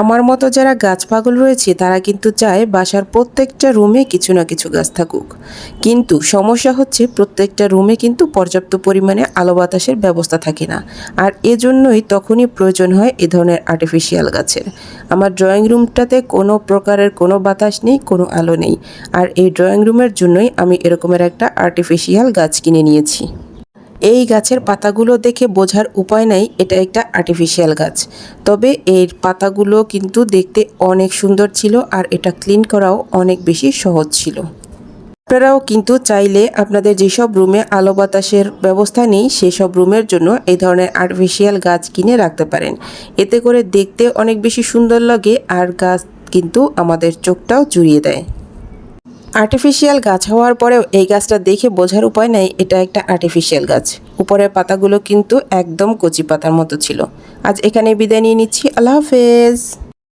আমার মতো যারা গাছ পাগল রয়েছে, তারা কিন্তু চায় বাসার প্রত্যেকটা রুমে কিছু না কিছু গাছ থাকুক। কিন্তু সমস্যা হচ্ছে প্রত্যেকটা রুমে কিন্তু পর্যাপ্ত পরিমাণে আলো বাতাসের ব্যবস্থা থাকে না। আর এজন্যই তখনই প্রয়োজন হয় এ ধরনের আর্টিফিশিয়াল গাছের। আমার ড্রয়িং রুমটাতে কোনো প্রকারের কোনো বাতাস নেই, কোনো আলো নেই। আর এই ড্রয়িং রুমের জন্যই আমি এরকমের একটা আর্টিফিশিয়াল গাছ কিনে নিয়েছি। এই গাছের পাতাগুলো দেখে বোঝার উপায় নাই, এটা একটা আর্টিফিশিয়াল গাছ। তবে এর পাতাগুলো কিন্তু দেখতে অনেক সুন্দর ছিল আর এটা ক্লিন করাও অনেক বেশি সহজ ছিল। আপনারাও কিন্তু চাইলে আপনাদের যেসব রুমে আলো বাতাসের ব্যবস্থা নেই, সেসব রুমের জন্য এই ধরনের আর্টিফিশিয়াল গাছ কিনে রাখতে পারেন। এতে করে দেখতে অনেক বেশি সুন্দর লাগে আর গাছ কিন্তু আমাদের চোখটাও জুড়িয়ে দেয়। আর্টিফিশিয়াল গাছ হওয়ার পরেও এই গাছটা দেখে বোঝার উপায় নেই, এটা একটা আর্টিফিশিয়াল গাছ। উপরের পাতাগুলো কিন্তু একদম কচি পাতার মতো ছিল। আজ এখানে বিদায় নিয়ে নিচ্ছি। আল্লাহ হাফেজ।